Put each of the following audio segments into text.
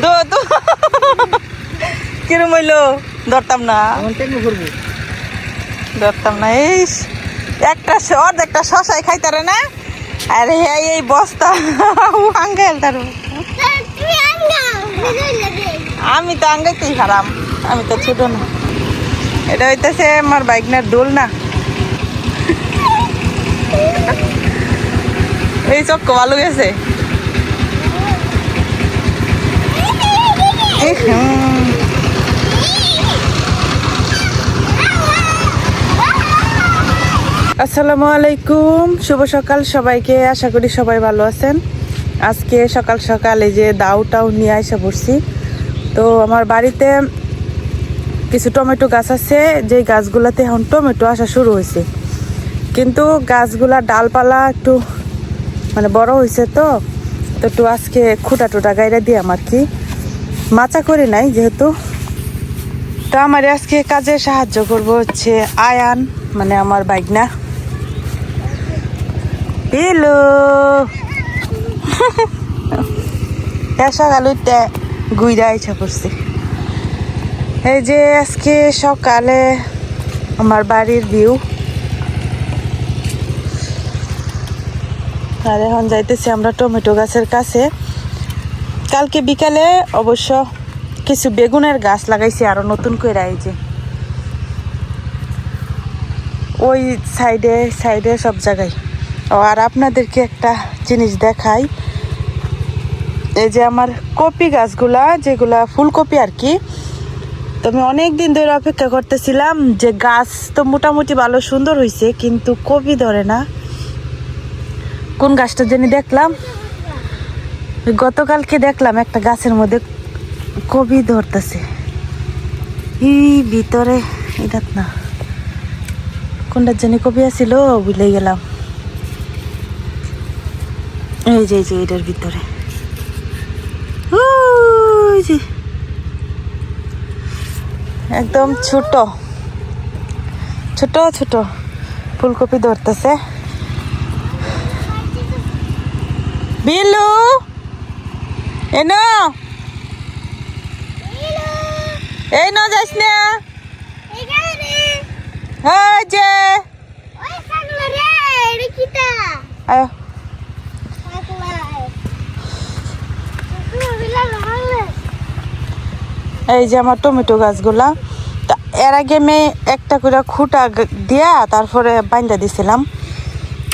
দো দো। কিরম হইল? ধরতাম না। ধরতাম না এই একটা খাইতারে না? আরে এই এই বস্তা আমি তো আঙ্গাইতেই হারাম। আমি তো ছোট না। এটা হইতেছে আমার বাইকনার দোল না এই চক্ক ভালো গেছে ইহ, হুম। আসসালামু আলাইকুম, শুভ সকাল সবাইকে, আশা করি সবাই ভালো আছেন। আজকে সকাল সকাল এই যে দাউটাও নিয়ে আসা পড়ছি। তো আমার বাড়িতে কিছু টমেটো গাছ আছে যে গাছগুলাতে এখন টমেটো আসা শুরু হয়েছে। কিন্তু গাছগুলা ডালপালা একটু মানে বড় হয়েছে তো তো একটু আজকে খুঁটা টুটা গাইরা দিয়ে আমার কি। মাচা করে নাই যেহেতু। তো আমার আজকে কাজে সাহায্য করব হচ্ছে আয়ান মানে আমার বাইকনা হ্যালো সকাল উঠতে, গুইরা ইচ্ছা করছে এই যে আজকে সকালে আমার বাড়ির ভিউ আর এখন যাইতেছি আমরা টমেটো গাছের কাছে। কালকে বিকালে অবশ্য কিছু বেগুনের গাছ লাগাইছি, আরও নতুন করে এই যে। ওই সাইডে সাইডে সব জায়গায়। ও, আর আপনাদেরকে একটা জিনিস দেখাই। এই যে আমার কপি গাছগুলা, যেগুলা ফুলকপি আর কি, তো আমি অনেক দিন ধরে অপেক্ষা করতেছিলাম যে গাছ তো মোটামুটি ভালো সুন্দর হয়েছে কিন্তু কপি ধরে না। কোন গাছটা জানি দেখলাম। গতকালকে দেখলাম একটা গাছের মধ্যে কবি ধরতেছে। এই ভিতরে, এটা না। কোনটার জানি কবি আছিল বুঝলে গেলাম। এই যে এই যে, এটার ভিতরে। যে। একদম ছোট। ছোট ছোট। ফুলকপি ধরতেছে। বিলু এনো। এই ন যাইস না। হ্যাঁ যে। এই যে আমার টমেটো গাছগুলা। এর আগে আমি একটা করে খুঁটা দিয়া তারপরে বাইন্দা দিছিলাম।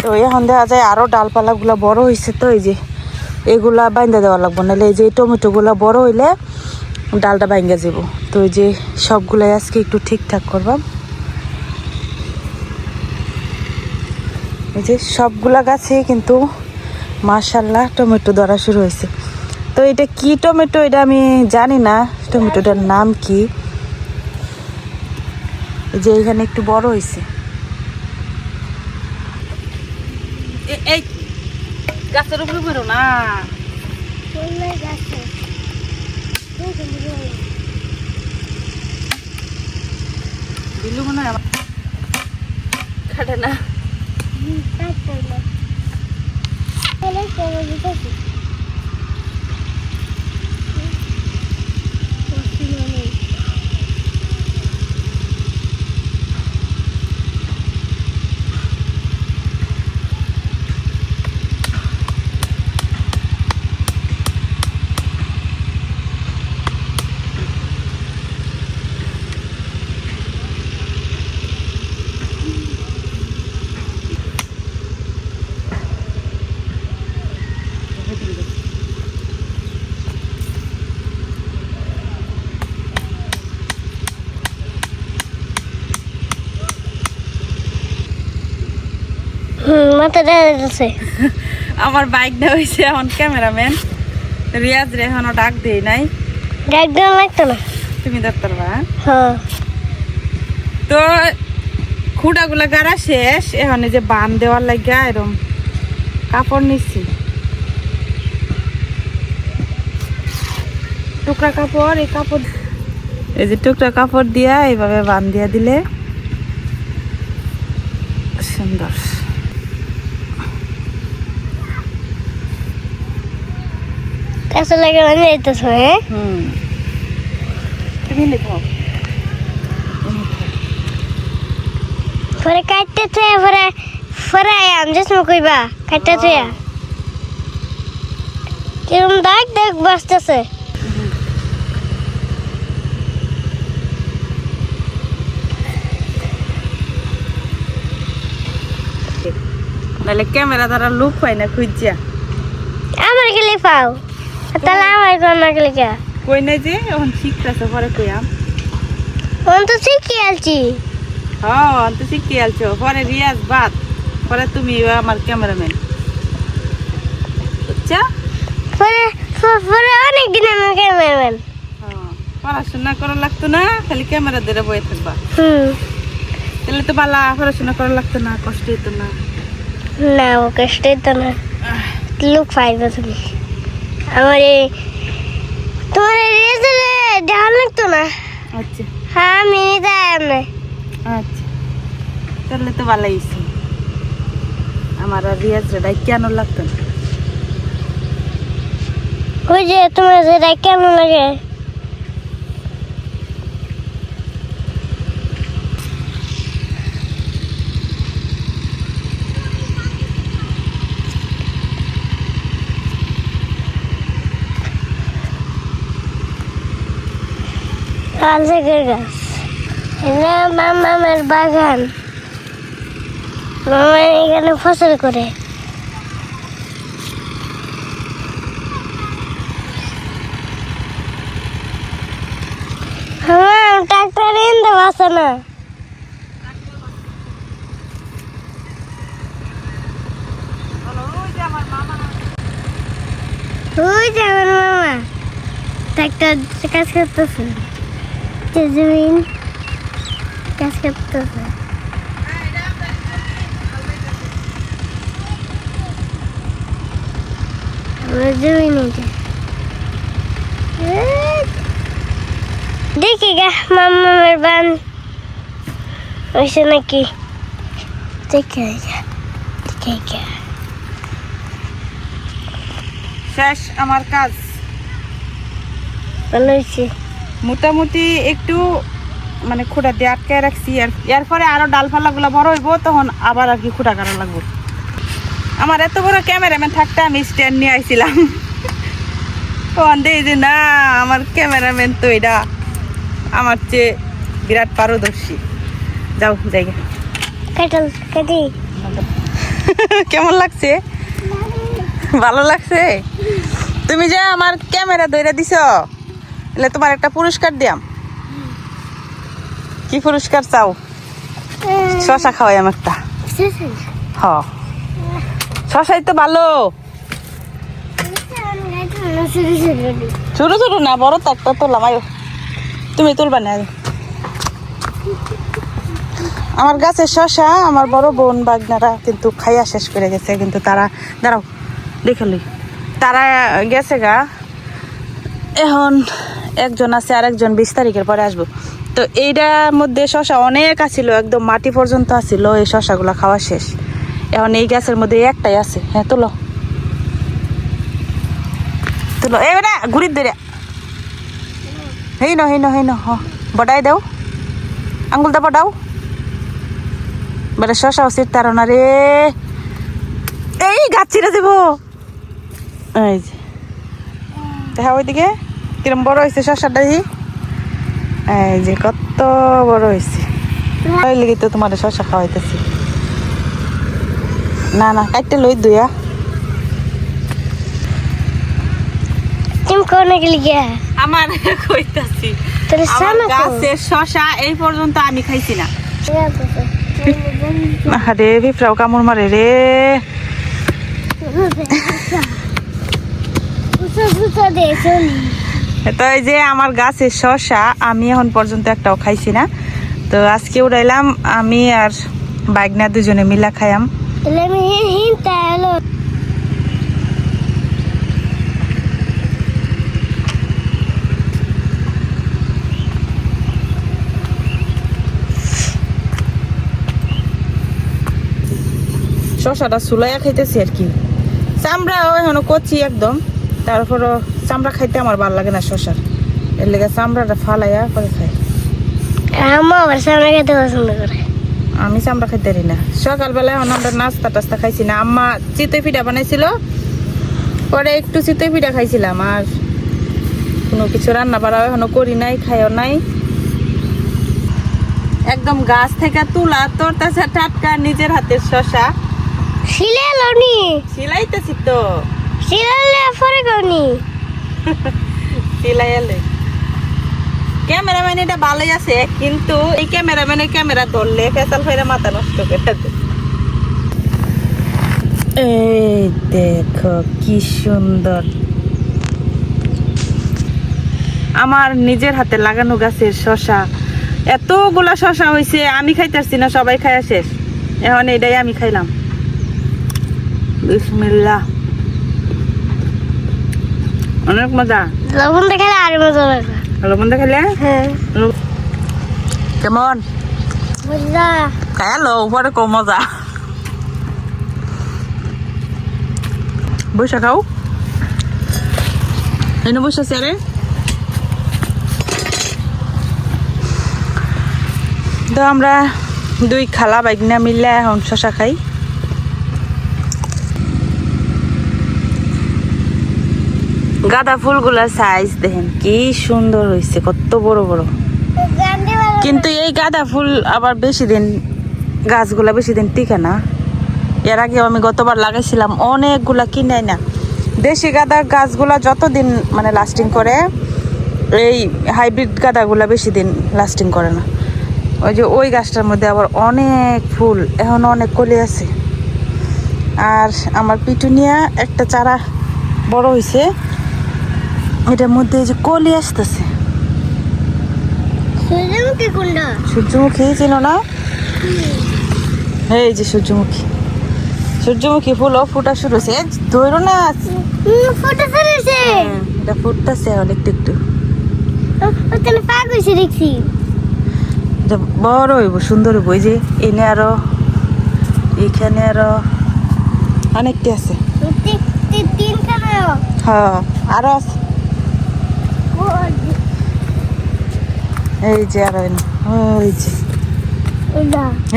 তো এখন দেখা যায় আরও ডালপালাগুলা বড় হয়েছে তো এই যে। এগুলা বাইন্দা দেওয়া লাগবো, নাহলে এই যে টমেটোগুলা বড় হইলে ডালটা বাইঙ্গা যাব তো এই যে সবগুলাই আজকে একটু ঠিকঠাক করবাম। এই যে সবগুলা গাছে কিন্তু মাশাল্লাহ টমেটো ধরা শুরু হয়েছে। তো এটা কি টমেটো এটা আমি জানি না, টমেটোটার নাম কি? যে এখানে একটু বড় হয়েছে এই গাছের উপরে বেরো না। বিলু মনে হয় কাটে না। আছে আমার বাইক দেওয়া হয়েছে এখন ক্যামেরাম্যান রিয়াজ রে এখনও ডাক দেই নাই। গাইড দেওয়া লাগতো না। তুমি দেখতে পারবা হ্যাঁ। তো খুঁটাগুলা গাড়া শেষ এখন এই যে বান দেওয়ার লাগিয়া এরম কাপড় নিচ্ছি। টুকরা কাপড় এই কাপড় এই যে টুকরা কাপড় দিয়া এইভাবে বান দিয়া দিলে সুন্দর। কাছে লাগে মানে যেতেছ হ্যাঁ? হুম। তুমি লিখো পরে কাটতে থুয়া পরে পরে আম যে সময় কইবা কাটতে থুয়া। কিরম দাগ দাগ বাসতেছে নাহলে ক্যামেরা দ্বারা লুক পাই না খুঁজিয়া। আমার গেলে পাও। তাহলে আমার কোন গেলে কে কই নাই যে এখন শিখতেছে পরে কইয়াম ফোন তো শিখি আলছি হ্যাঁ তো শিখতে আলছো। পরে রিয়াজ বাদ পরে তুমি আমার ক্যামেরাম্যান। বুঝছা? পরে পরে অনেক দিন আমি ক্যামেরাম্যান। হ্যাঁ, পড়াশোনা করা লাগতো না খালি ক্যামেরা ধরে বয়ে থাকবা। তাহলে তো বালা পড়াশোনা করা লাগতো না কষ্ট হইতো না। না ও কষ্টই তো না। লুক পাইবে তুমি। আমার তোমার রেজারে দেখান লাগতো না? আচ্ছা। হ্যাঁ আমি যাই আমি আচ্ছা। তাহলে তো ভালো হয়েছে আমার আর রিয়াজ রেডাই কেন লাগতো না? ওই যে তোমার যেটা কেন লাগে? শাকের গাছ এটা মামার বাগান মামা এখানে ফসল করে হ্যাঁ ট্রাক্টর এনতে পারছে না ওই যে আমার মামা ট্রাক্টর কাজ করতেছে যে জমিন কাজ করতেছে দেখি গা মামার বান। হয়েছে নাকি? দেখে দেখে শেষ আমার কাজ। ভালো হয়েছে। মোটামুটি একটু মানে খুঁটা দিয়ে আটকায় রাখছি। আর এরপরে আরও ডালপালাগুলো বড় হইব তখন আবার আর কি খুঁটা কাটা লাগবো। আমার এত বড় ক্যামেরাম্যান থাকতে আমি স্ট্যান্ড নিয়ে আইছিলাম। তখন দেখি যে না আমার ক্যামেরাম্যান তো এটা আমার চেয়ে বিরাট পারদর্শী। যাও জায়গা কেমন লাগছে? ভালো লাগছে? তুমি যে আমার ক্যামেরা ধরে দিছ? এলে তোমার একটা পুরস্কার দিয়াম। কি পুরস্কার চাও? শশা খাওয়াই আমি একটা হ। শশাই তো ভালো। ছোট ছোট না বড় তো একটা তুললাম আয়ো তুমি তুলবা না। আমার গাছের শশা আমার বড় বোন বাগনারা কিন্তু খাইয়া শেষ করে গেছে কিন্তু তারা দাঁড়াও দেখে লই তারা গেছে গা। এখন একজন আছে আর একজন বিশ তারিখের পরে আসব। তো এইটার মধ্যে শশা অনেক আছিল, একদম মাটি পর্যন্ত আছিল, এই শশাগুলো খাওয়া শেষ। এখন এই গাছের মধ্যে একটাই আছে। হ্যাঁ তুলো। তুলো। এ বেটা, ঘুরির ধরে। হেই ন হেই ন হেই ন হ। বডাই দাও। আঙ্গুলটা বডাও বেটা শশা উচিত তার না রে। এই গাছ ছিঁড়ে দেবো। এই যে। দেখা ওইদিকে? কিরম বড় হয়েছে শশাটা এই এই যে কত বড় হয়েছে ওই লেগে তো তোমার শশা খাওয়াইতেছি না না কাটতে লই দুয়া আমার কইতাছি গাছের শশা এই পর্যন্ত আমি খাইছি না আরে পিঁপড়াও কামড় মারে রে তো এই যে আমার গাছের শশা আমি এখন পর্যন্ত একটাও খাইছি না। তো আজকে উড়াইলাম আমি আর বাইকনা দুজনে মিলা খাইয়াম। শশাটা সুলাইয়া খাইতেছি আর কি। চামড়াও এখনও কচি একদম তারপরও চামড়া খাইতে আমার ভালো লাগে না শশার এর লেগে চামড়াটা ফালাইয়া করে খাই। খেতে পছন্দ করে। আমি চামড়া খাইতে পারি না। সকালবেলা এখন আমরা নাস্তা টাস্তা খাইছি না আম্মা চিতই পিঠা বানাইছিল। পরে একটু চিতই পিঠা খাইছিলাম আর কোনো কিছু রান্না বাড়া এখনও করি নাই খাইও নাই। একদম গাছ থেকে তুলা তোর তাছে টাটকা নিজের হাতের শশা শিলে লনি সিলাইতেছি তো। শিলে পরে কনি সিলাই ক্যামেরাম্যান এটা ভালোই আছে, কিন্তু এই ক্যামেরাম্যানের ক্যামেরা ধরলে ফেসাল ফেরা মাথা নষ্ট করে এই দেখো কি সুন্দর। আমার নিজের হাতে লাগানো গাছের শশা। এতগুলা শশা হয়েছে আমি খাইতেছি না, সবাই খাইয়া শেষ। এখন এটাই আমি খাইলাম। বিসমিল্লাহ। অনেক মজা। লবণ দেখে আর মজা লাগবে লবণ দেখালে হ্যাঁ। কেমন? মজা। হ্যালো পরে কো মজা। বসে খাও। এনে বসে আছে রে। তো আমরা দুই খালা বাইকনা মিললে এখন শশা খাই। গাঁদা ফুলগুলার সাইজ দেখেন, কি সুন্দর হয়েছে কত বড় বড়। কিন্তু এই গাঁদা ফুল আবার বেশি দিন গাছগুলা বেশি দিন টিকে না। এর আগে আমি গতবার লাগাইছিলাম, অনেকগুলা কিনাই না দেশি গাঁদা গাছগুলা যতদিন মানে লাস্টিং করে, এই হাইব্রিড গাঁদাগুলা বেশি দিন লাস্টিং করে না। ওই যে ওই গাছটার মধ্যে আবার অনেক ফুল, এখন অনেক কলি আছে। আর আমার পিটুনিয়া একটা চারা বড় হয়েছে এটার মধ্যে যে কলি আসতেছে। সূর্যমুখী ছিল না এই যে সূর্যমুখী। সূর্যমুখী ফুলও ফুটা শুরু হয়েছে। ধরো না। ফটো ফেলেছে এটা ফুটতেছে অনেক একটু ওখানে দেখছি। এটা বড় হইব সুন্দর হইব। এই যে এনে আরও এখানে আরও অনেকটি আছে। হ্যাঁ আরও আছে। এই যে আরও ওই যে।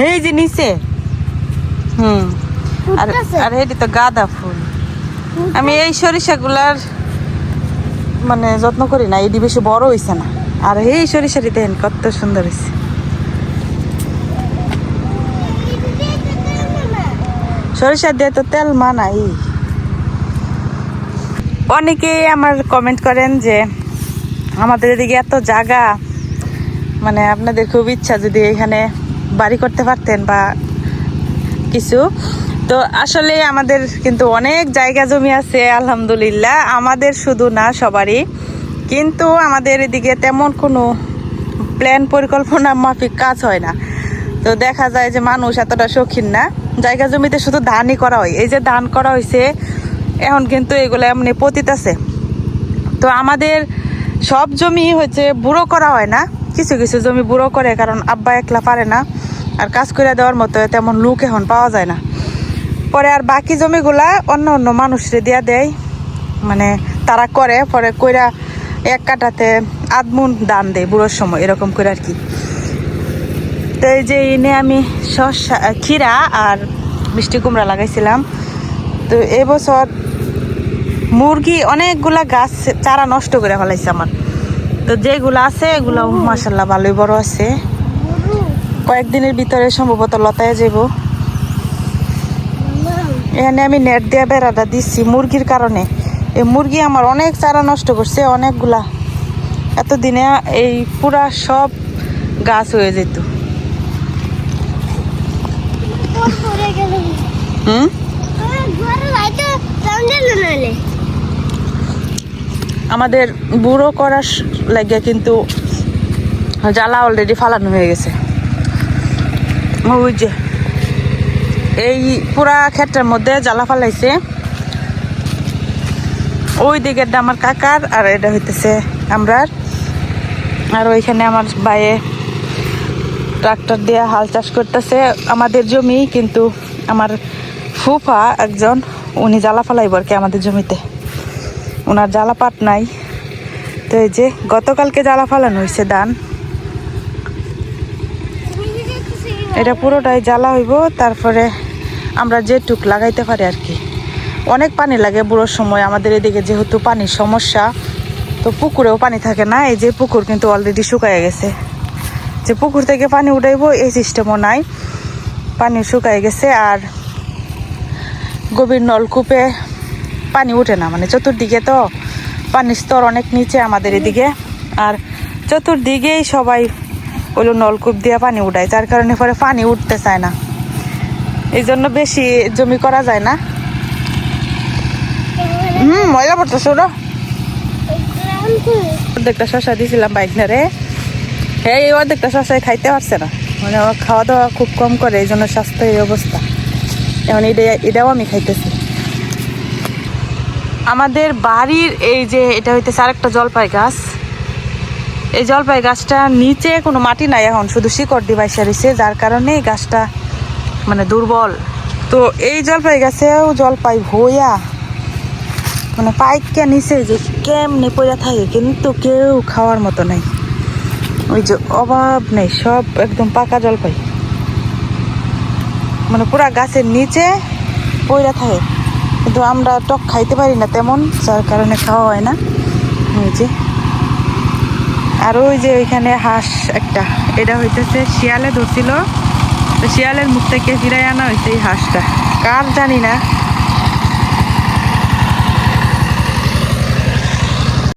এই যে নিচে। হুম। আর আর এটি তো গাঁদা ফুল। আমি এই সরিষাগুলার মানে যত্ন করি না এটি বেশি বড় হইছে না। আর এই সরিষাটি দেখেন কত সুন্দর হয়েছে সরিষা দিয়ে তো তেল মানাই। অনেকেই আমার কমেন্ট করেন যে আমাদের এদিকে এত জায়গা। মানে আপনাদের খুব ইচ্ছা যদি এখানে বাড়ি করতে পারতেন বা কিছু। তো আসলে আমাদের কিন্তু অনেক জায়গা জমি আছে, আলহামদুলিল্লাহ। আমাদের শুধু না, সবারই। কিন্তু আমাদের এদিকে তেমন কোনো প্ল্যান পরিকল্পনা মাফিক কাজ হয় না। তো দেখা যায় যে মানুষ এতটা শৌখিন না। জায়গা জমিতে শুধু ধানই করা হয়। এই যে ধান করা হয়েছে এখন কিন্তু এগুলো এমনি পতিত আছে। তো আমাদের সব জমি হচ্ছে বুড়ো করা হয় না। কিছু কিছু জমি বুড়ো করে কারণ আব্বা একলা পারে না। আর কাজ করে দেওয়ার মতো তেমন লোক এখন পাওয়া যায় না। পরে আর বাকি জমিগুলা অন্য অন্য মানুষরে দিয়া দেয়। মানে তারা করে, পরে কইরা এক কাটাতে আদমুন দান দেয় বুড়োর সময়, এরকম করে আর কি। তো এই যে এনে আমি শসা, ক্ষীরা আর মিষ্টি কুমড়া লাগাইছিলাম। তো এবছর মুরগি অনেকগুলা গাছ চারা নষ্ট করে ফেলাইছে আমার। তো যেগুলো আছে এগুলো মাসাল্লাহ ভালোই বড় আছে। কয়েকদিনের ভিতরে সম্ভবত লতায় যাব এখানে আমি নেট দিয়ে বেড়াটা দিচ্ছি মুরগির কারণে। এই মুরগি আমার অনেক চারা নষ্ট করছে অনেকগুলা। এতদিনে এই পুরা সব গাছ হয়ে যেত। হুম? আমাদের বুড়ো করার লাগে কিন্তু জ্বালা অলরেডি ফালানো হয়ে গেছে। ওই যে, এই পুরা ক্ষেত্রের মধ্যে জ্বালা ফালাইছে। ওই দিকেরটা আমার কাকার, আর এটা হইতেছে আমরার। আর ওইখানে আমার বাইয়ে ট্রাক্টর দিয়ে হাল চাষ করতেছে। আমাদের জমি কিন্তু আমার ফুফা একজন, উনি জ্বালা ফালাইব আর কি আমাদের জমিতে। ওনার জ্বালা পাট নাই। তো এই যে গতকালকে জ্বালা ফালানো হয়েছে ধান। এটা পুরোটাই জ্বালা হইব, তারপরে আমরা যেটুক লাগাইতে পারি আর কি। অনেক পানি লাগে বুড়োর সময়, আমাদের এদিকে যেহেতু পানির সমস্যা, তো পুকুরেও পানি থাকে না। এই যে পুকুর কিন্তু অলরেডি শুকায় গেছে। যে পুকুর থেকে পানি উঠাইবো, এই সিস্টেমও নাই। পানি শুকায় গেছে আর গভীর নলকূপে পানি উঠে না মানে চতুর্দিকে তো পানির স্তর অনেক নিচে আমাদের এদিকে। আর চতুর্দিকেই সবাই ওগুলো নলকূপ দিয়ে পানি উঠায়, যার কারণে পরে পানি উঠতে চায় না। এই জন্য বেশি জমি করা যায় না। হুম, ময়লা পড়তেছে ওরা অর্ধেকটা শশা দিয়েছিলাম বাইকনারে হ্যাঁ এই অর্ধেকটা শশায় খাইতে পারছে না। মানে খাওয়া দাওয়া খুব কম করে, এই জন্য স্বাস্থ্য এই অবস্থা। এখন এটা এটাও আমি খাইতেছি। আমাদের বাড়ির এই যে এটা হইতেছে আরেকটা জলপাই গাছ। এই জলপাই গাছটা নিচে কোনো মাটি নাই এখন, শুধু শিকড় ডিভাইসা রয়েছে যার কারণে এই গাছটা মানে দুর্বল। তো এই জলপাই গাছেও জলপাই ভইয়া মানে পাইকা নিচে যে কেমনে পড়ে থাকে কিন্তু কেউ খাওয়ার মতো নাই। ওই যে অভাব নেই, সব একদম পাকা জলপাই। মানে পুরা গাছের নিচে পইরা থাকে। কিন্তু আমরা টক খাইতে পারি না তেমন, যার কারণে খাওয়া হয় না। ওই যে। আর ওই যে ওইখানে হাঁস একটা, এটা হইতেছে শিয়ালে ধরছিল। তো শিয়ালের মুখ থেকে ফিরাই আনা হয়েছে এই হাঁসটা। কার জানি না।